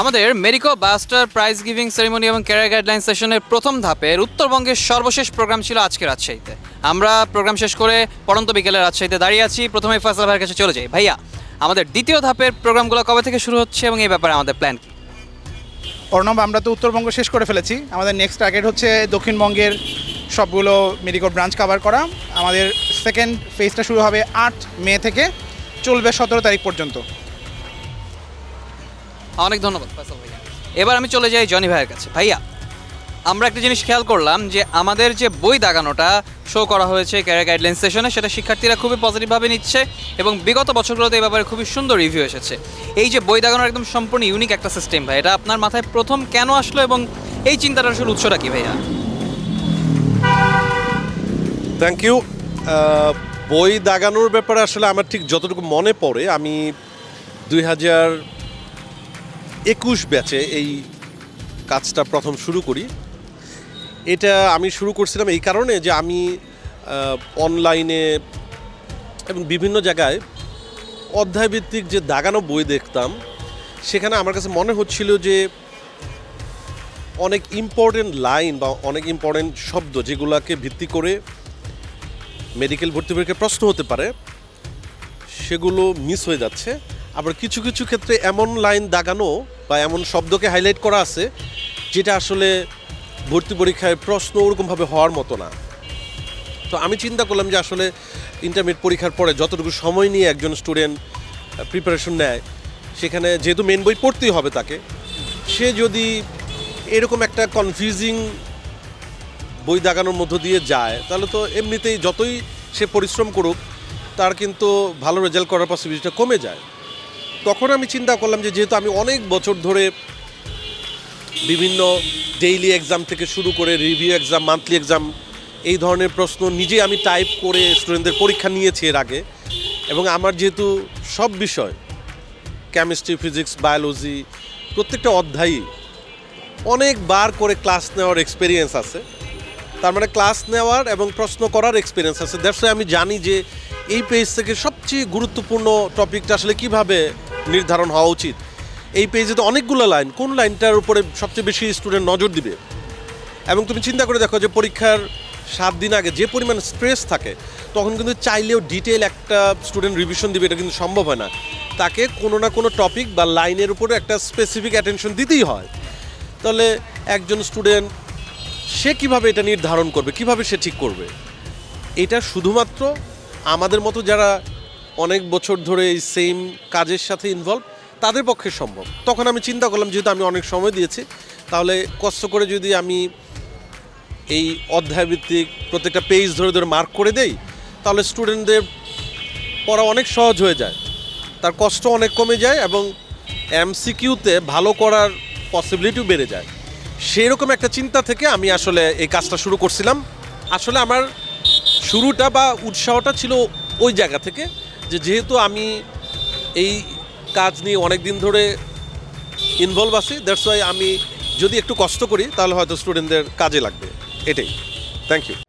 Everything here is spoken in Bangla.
আমাদের Marico buster prize giving ceremony এবং ক্যারিয়ার গাইডলাইন সেশনের প্রথম ধাপের উত্তরবঙ্গের সর্বশেষ প্রোগ্রাম ছিল আজকে রাজশাহীতে। আমরা প্রোগ্রাম শেষ করে পড়ন্ত বিকেলে রাজশাহীতে দাঁড়িয়ে আছি। প্রথমে ফয়সাল ভাইয়ের কাছে চলে যাই। ভাইয়া, আমাদের দ্বিতীয় ধাপের প্রোগ্রামগুলো কবে থেকে শুরু হচ্ছে এবং এই ব্যাপারে আমাদের প্ল্যান কি? অর্ণব, আমরা তো উত্তরবঙ্গ শেষ করে ফেলেছি। আমাদের নেক্সট টার্গেট হচ্ছে দক্ষিণবঙ্গের সবগুলো মেডিকেল ব্রাঞ্চ কভার করা। আমাদের সেকেন্ড ফেজটা শুরু হবে আট মে থেকে। চলবে সতেরো তারিখ পর্যন্ত। অনেক ধন্যবাদ, ফয়সাল ভাইয়া। এবার আমি চলে যাই জনি ভাইয়ের কাছে। ভাইয়া, আমরা একটা জিনিস খেয়াল করলাম যে আমাদের যে বই দাগানোটা শো করা হয়েছে ক্যারিয়ার গাইডলাইন সেশনে সেটা শিক্ষার্থীরা খুবই পজিটিভভাবে নিচ্ছে এবং বিগত বছরগুলোতে এই ব্যাপারে খুবই সুন্দর রিভিউ এসেছে। এই যে বই দাগানোর একদম সম্পূর্ণ ইউনিক একটা সিস্টেম ভাই, এটা আপনার মাথায় প্রথম কেন আসলো এবং এই চিন্তাটার আসলে উৎসটা কি ভাইয়া? থ্যাংক ইউ বই দাগানোর ব্যাপারে আসলে আমার ঠিক যতটুকু মনে পড়ে, আমি দুই হাজার একুশ ব্যাচে এই কাজটা প্রথম শুরু করি। এটা আমি শুরু করছিলাম এই কারণে যে আমি অনলাইনে এবং বিভিন্ন জায়গায় অধ্যায়ভিত্তিক যে দাগানো বই দেখতাম, সেখানে আমার কাছে মনে হচ্ছিল যে অনেক ইম্পর্টেন্ট লাইন বা অনেক ইম্পর্টেন্ট শব্দ যেগুলোকে ভিত্তি করে মেডিকেল ভর্তি পরীক্ষায় প্রশ্ন হতে পারে, সেগুলো মিস হয়ে যাচ্ছে। আবার কিছু কিছু ক্ষেত্রে এমন লাইন দাগানো বা এমন শব্দকে হাইলাইট করা আছে যেটা আসলে ভর্তি পরীক্ষায় প্রশ্ন ওরকমভাবে হওয়ার মতো না। তো আমি চিন্তা করলাম যে আসলে ইন্টারমিডিয়েট পরীক্ষার পরে যতটুকু সময় নিয়ে একজন স্টুডেন্ট প্রিপারেশন নেয়, সেখানে যেহেতু মেন বই পড়তেই হবে তাকে, সে যদি এরকম একটা কনফিউজিং বই দাগানোর মধ্য দিয়ে যায়, তাহলে তো এমনিতেই যতই সে পরিশ্রম করুক, তার কিন্তু ভালো রেজাল্ট করার পসিবিলিটিটা কমে যায়। তখন আমি চিন্তা করলাম যে যেহেতু আমি অনেক বছর ধরে বিভিন্ন ডেইলি এক্সাম থেকে শুরু করে রিভিউ এক্সাম মান্থলি এক্সাম এই ধরনের প্রশ্ন নিজে আমি টাইপ করে স্টুডেন্টদের পরীক্ষা নিয়েছি এর আগে। এবং আমার যেহেতু সব বিষয় কেমিস্ট্রি ফিজিক্স বায়োলজি প্রত্যেকটা অধ্যায়ই অনেকবার করে ক্লাস নেওয়ার এক্সপিরিয়েন্স আছে। তার মানে ক্লাস নেওয়ার এবং প্রশ্ন করার এক্সপিরিয়েন্স আছে। দ্যাটস আমি জানি যে এই পেজ থেকে সবচেয়ে গুরুত্বপূর্ণ টপিকটা আসলে কীভাবে নির্ধারণ হওয়া উচিত। এই পেজে তো অনেকগুলো লাইন কোন লাইনটার উপরে সবচেয়ে বেশি স্টুডেন্ট নজর দিবে? এবং তুমি চিন্তা করে দেখো যে পরীক্ষার সাত দিন আগে যে পরিমাণ স্ট্রেস থাকে, তখন কিন্তু চাইলেও ডিটেল একটা স্টুডেন্ট রিভিশন দিবে, এটা কিন্তু সম্ভব হয় না। তাকে কোনো না কোনো টপিক বা লাইনের উপরে একটা স্পেসিফিক অ্যাটেনশন দিতেই হয়। তাহলে একজন স্টুডেন্ট সে কীভাবে এটা নির্ধারণ করবে? কীভাবে সে ঠিক করবে? এটা শুধুমাত্র আমাদের মতো যারা অনেক বছর ধরে এই সেম কাজের সাথে ইনভলভ তাদের পক্ষে সম্ভব। তখন আমি চিন্তা করলাম, যেহেতু আমি অনেক সময় দিয়েছি, তাহলে কষ্ট করে যদি আমি এই অধ্যায়ভিত্তিক প্রত্যেকটা পেজ ধরে ধরে মার্ক করে দেই, তাহলে স্টুডেন্টদের পড়া অনেক সহজ হয়ে যায়। তার কষ্ট অনেক কমে যায় এবং এমসিকিউতে ভালো করার পসিবিলিটিও বেড়ে যায়। সেরকম একটা চিন্তা থেকে আমি আসলে এই কাজটা শুরু করছিলাম। আসলে আমার শুরুটা বা উৎসাহটা ছিল ওই জায়গা থেকে। যে যেহেতু আমি এই কাজ নিয়ে অনেক দিন ধরে ইনভলভ আছি দ্যাটস ওয়াই আমি যদি একটু কষ্ট করি, তাহলে হয়তো স্টুডেন্টদের কাজে লাগবে। এটাই। Thank you